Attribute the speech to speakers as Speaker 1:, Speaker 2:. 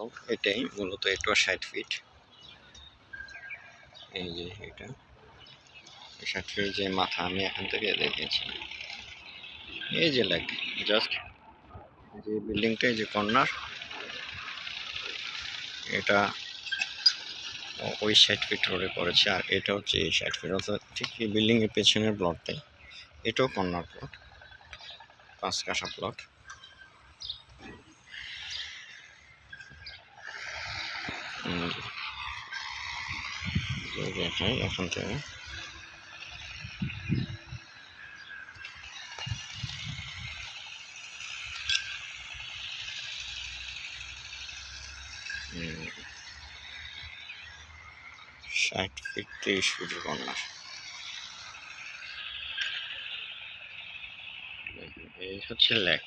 Speaker 1: এবং এটাই মূলত এটা ষাট ফিট এই যে এটা। ষাট ফিট যে মাথা আমি এখান থেকে দেখেছি এই যে লেক জাস্ট যে বিল্ডিংটা যে কর্নার এটা ওই ষাট ফিট রোডে পড়েছে, আর এটা হচ্ছে এই ষাট ফিট অর্থাৎ ঠিক এই বিল্ডিং এর পেছনের প্লটটাই এটাও কর্নার প্লট পাঁচ কাঠা plot দেখাই এখান থেকে হুম। ষাট ফিট তিরিশ ফিটের কর্নার এই হচ্ছে লেক